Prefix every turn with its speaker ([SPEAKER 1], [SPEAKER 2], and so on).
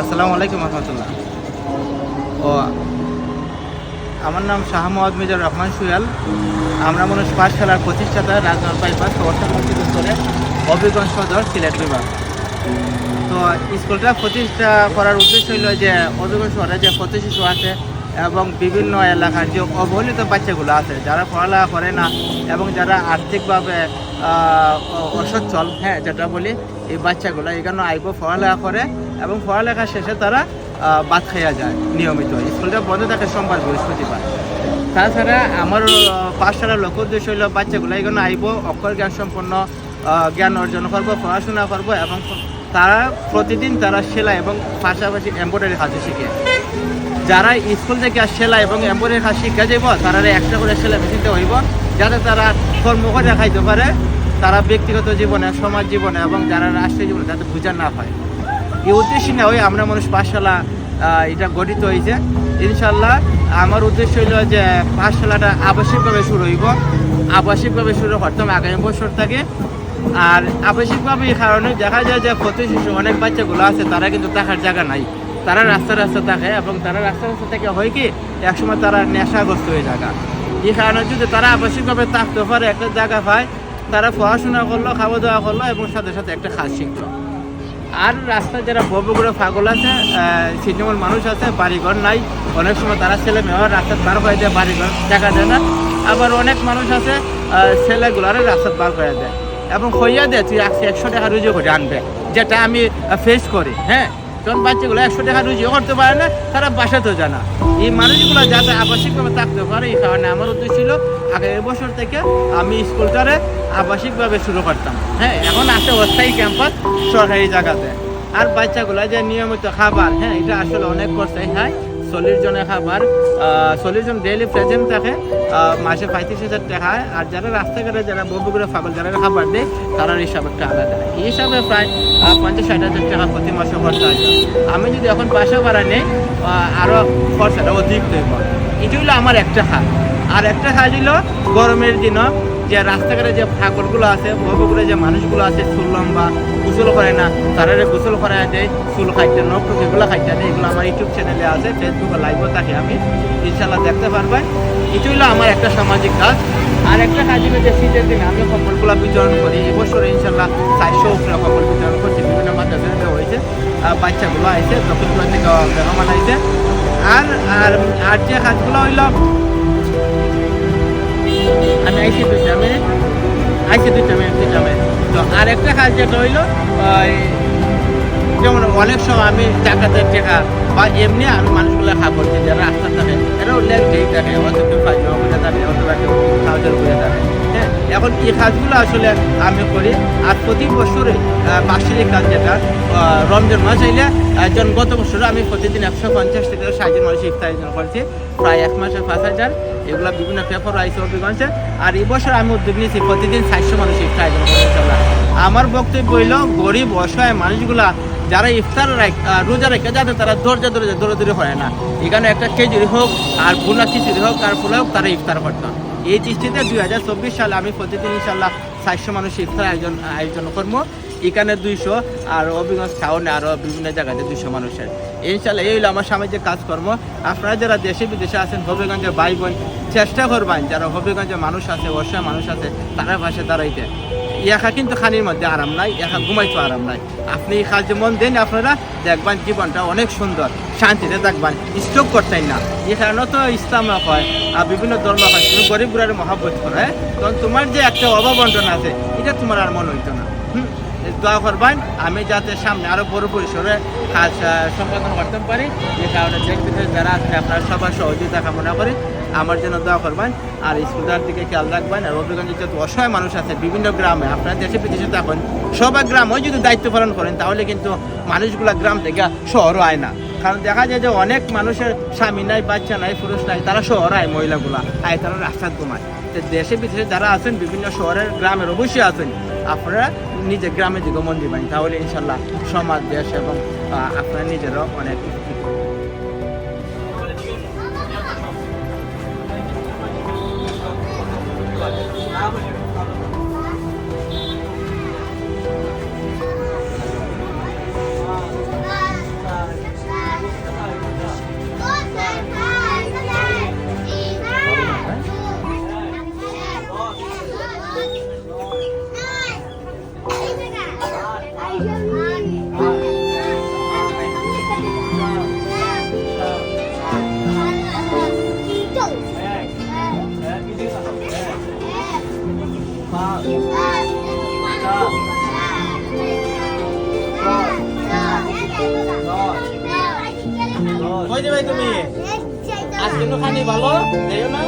[SPEAKER 1] আসসালামু আলাইকুম রহমতুল্লাহ। ও, আমার নাম শাহ মোহাম্মদ মিজার রহমান সুয়াল। আমরা মানুষ পাঠশালার প্রতিষ্ঠাতা, রাজনার বাইপাস করে অভিগঞ্জ সদর, সিলেট বিভাগ। তো, স্কুলটা প্রতিষ্ঠা করার উদ্দেশ্য হলো যে অভিগঞ্জ শহরে যে প্রতি শিশু আছে এবং বিভিন্ন এলাকার যে অবহেলিত বাচ্চাগুলো আছে, যারা পড়ালেখা করে না এবং যারা আর্থিকভাবে অসচ্ছল হ্যাঁ যেটা বলি, এই বাচ্চাগুলো এখানে আইব পড়ালেখা করে এবং পড়ালেখা শেষে তারা ভাত খাইয়া যায় নিয়মিত। স্কুলটা বন্ধ থাকে সোমবার, বৃহস্পতিবার। তাছাড়া আমার পাঠশালার লক্ষ্য উদ্দেশ্য হলো বাচ্চাগুলো এখানে আইব অক্ষর জ্ঞান সম্পন্ন জ্ঞান অর্জন করব, পড়াশোনা করব এবং তারা প্রতিদিন তারা সেলাই এবং পাশাপাশি এম্ব্রয়ডারি কাজও শিখে। যারা স্কুল থেকে সেলাই এবং এম্ব্রয়ডারি কাজ শিক্ষা যাব তারা একটা করে সেলাই মেশিনতে হইব, যাতে তারা কর্ম করে দেখাইতে পারে তারা ব্যক্তিগত জীবনে, সমাজ জীবনে এবং যারা রাষ্ট্রীয় জীবনে যাতে বোঝা না হয়। এই উদ্দেশ্য না ওই আমরা মানুষ পাঠশালা এটা গঠিত হয়েছে। ইনশাল্লাহ আমার উদ্দেশ্য হইল যে পাঠশালাটা আবশ্যিকভাবে শুরু হইব। আবশ্যিকভাবে শুরু করতাম আগামী বছর থেকে। আর আবশ্যিকভাবে এই কারণে দেখা যায় যে প্রতি শিশু অনেক বাচ্চাগুলো আছে, তারা কিন্তু থাকার জায়গা নাই। তারা রাস্তা রাস্তা থাকে এবং তারা রাস্তা রাস্তা থেকে হয় কি, একসময় তারা নেশাগ্রস্ত হয়ে থাকা। এই কারণে যদি তারা আবশ্যিকভাবে থাকতে পারে একটা জায়গা পায়, তারা পড়াশোনা করল খাওয়া দাওয়া করল এবং সাথে সাথে একটা খাস শিখলো। আর রাস্তায় যারা বড় ফাগল আছে সিনেমার মানুষ আছে, বাড়িঘর নাই, অনেক সময় তারা ছেলে মেয়েরা রাস্তায় বার করে দেয়, বাড়িঘর দেখা যায় না। আবার অনেক মানুষ আছে ছেলেগুলারে রাস্তায় বার করে দেয়। এবং হইয়া দেয়, তুই একশো একশো টাকা রুজু করে আনবে, যেটা আমি ফেস করি। হ্যাঁ? তখন বাচ্চাগুলো একশো টাকা রুজিও করতে পারে না, তারা বাসাতেও জানা এই মানুষগুলো যাতে আবাসিকভাবে থাকতে পারে, এই কারণে আমার উদ্দেশ্য ছিল, আগের বছর থেকে আমি স্কুলটারে আবাসিকভাবে শুরু করতাম। হ্যাঁ এখন আছে অস্থায়ী ক্যাম্পাস সরকারি জায়গাতে। আর বাচ্চাগুলো যে নিয়মিত খাবার হ্যাঁ এটা আসলে অনেক কষ্টই খায় চল্লিশ জনের খাবার চল্লিশ জন ডেইলি প্রেজেন্ট থাকে মাসে পঁয়ত্রিশ হাজার টাকা। হয়। আর যারা রাস্তাঘাটে যারা বগুড়ে ফাগল যারা খাবার দেয় তারার হিসাব একটা আলাদা এই হিসাবে প্রায় পঞ্চাশ ষাট হাজার টাকা প্রতি মাসে খরচা হয়। আমি যদি এখন বাসা ভাড়া নেই আহ, আরও খরচাটা অধিক দেব এটি হলো আমার একটা হাত আর একটা কাজ হলো গরমের দিনও যে রাস্তাঘাটে যে ফাঁকড়গুলো আছে বগুড়ে যে মানুষগুলো আছে, চুল লম্বা, গোসল করে না তারা গোসল করে দেয়, চুল খাইতে নখ এগুলো খাইতে দেয়, এগুলো আমার ইউটিউব চ্যানেলে আছে ফেসবুকে লাইভও থাকে আমি ইনশাল্লাহ দেখতে পারবেন। এটি হলো আমার একটা সামাজিক কাজ। আর একটা কাজ হলো যে শীতের দিনে আমি কম্বলগুলো বিতরণ করি এবছর ইনশাল্লাহ চারশো উপরে কম্বল বিতরণ করছি, বিভিন্ন মাধ্যমে হয়েছে বাচ্চাগুলো আইছে দক্ষিণগুলো থেকে আর আর আর যে কাজগুলো হইল আমি আইসি দুইটা মিনিট, আইসি দুইটা মিনিট দুইটা মিনিট। তো আর একটা কাজ যেটা হইল যেমন অনেক সময় আমি টাকাতের টাকা বা এমনি আমি মানুষগুলো খাবার দিই যারা রাস্তা থাকে এরা উল্লেখ যেই থাকে অত কেউ ফাইজমা করে থাকে অথবা কেউ খাওয়াজার করে থাকে। হ্যাঁ এখন এই কাজগুলো আসলে আমি করি। আর প্রতি বছরে বার্ষিক কাজ যেটা রমজান মাস আইলে একজন গত বছর আমি প্রতিদিন একশো পঞ্চাশ থেকে ষাট জন মানুষ ইফতার করছি। প্রায় এক মাসে পাঁচ হাজার। এগুলো বিভিন্ন পেপার আইসে অভিগঞ্জে আর এই বছর আমি উদ্যোগ নিয়েছি, প্রতিদিন চারশো মানুষ ইফতার আয়োজন করছি ইনশাল্লাহ। আমার বক্তব্য হইল, গরিব, অসহায় মানুষগুলা যারা ইফতার রোজা রেখে যাতে তারা দরজা দরজা দৌড়ে হয় না। এখানে একটা খেজুরি হোক, আর ভুনা খিচুড়ি হোক, আর ফুলা হোক, তারা ইফতার করতাম এই দৃষ্টিতে দুই হাজার চব্বিশ সালে আমি প্রতিদিন ইনশাল্লাহ চারশো মানুষ ইফতার আয়োজন আয়োজন করব। এখানে দুইশো, আর অভিগঞ্জ টাউনে আরও বিভিন্ন জায়গাতে দুইশো মানুষের। ইনশাল্লাহ এই হলো আমার সামাজিক কাজকর্ম। আপনারা যারা দেশে বিদেশে আছেন হবিগঞ্জের ভাই বোন, চেষ্টা করবেন, যারা হবিগঞ্জে মানুষ আছে, অসহায় মানুষ আছে, তারা পাশে দাঁড়াইতে। একা কিন্তু খানির মধ্যে আরাম নাই, একা ঘুমাইতে আরাম নাই। আপনি কাজে মন দেন, আপনারা দেখবেন জীবনটা অনেক সুন্দর, শান্তিতে দেখবেন স্ট্রোক করতেন না। কারণে তো ইসলাম হয়, আর বিভিন্ন ধর্ম হয়, গরিব গুড়ারে মহাব্বত করে তখন তোমার যে একটা অভাবন্টন আছে, এটা তোমার আর মনে হইতো না। দোয়া করবেন। আমি যাতে সামনে আরও বড় পরিসরে কাজ সম্পাদন করতে পারি যে কারণে দেশ বিদেশ যারা আছে, আপনারা সবার সহযোগিতা কামনা করি। আমার জন্য দোয়া করবেন। আর স্কুলটার দিকে খেয়াল রাখবেন। আর রবিগঞ্জে যত অসহায় মানুষ আছে, বিভিন্ন গ্রামে, আপনারা দেশে বিদেশে থাকুন সবাই গ্রামও যদি দায়িত্ব পালন করেন, তাহলে কিন্তু মানুষগুলা গ্রাম থেকে শহরও আয় না। কারণ দেখা যায় যে অনেক মানুষের স্বামী নাই, বাচ্চা নাই, পুরুষ নাই, তারা শহর আয় মহিলাগুলা আয় তারা রাস্তায় ঘুমায়। দেশে বিদেশে যারা আছেন, বিভিন্ন শহরের গ্রামের অবশ্যই আছেন আপনারা নিজের গ্রামে দিকে মন্দির বানি তাহলে ইনশাল্লাহ সমাজ দেশ এবং আপনারা নিজেরও অনেক তুমি। আজকে খানি ভালো যাইও না।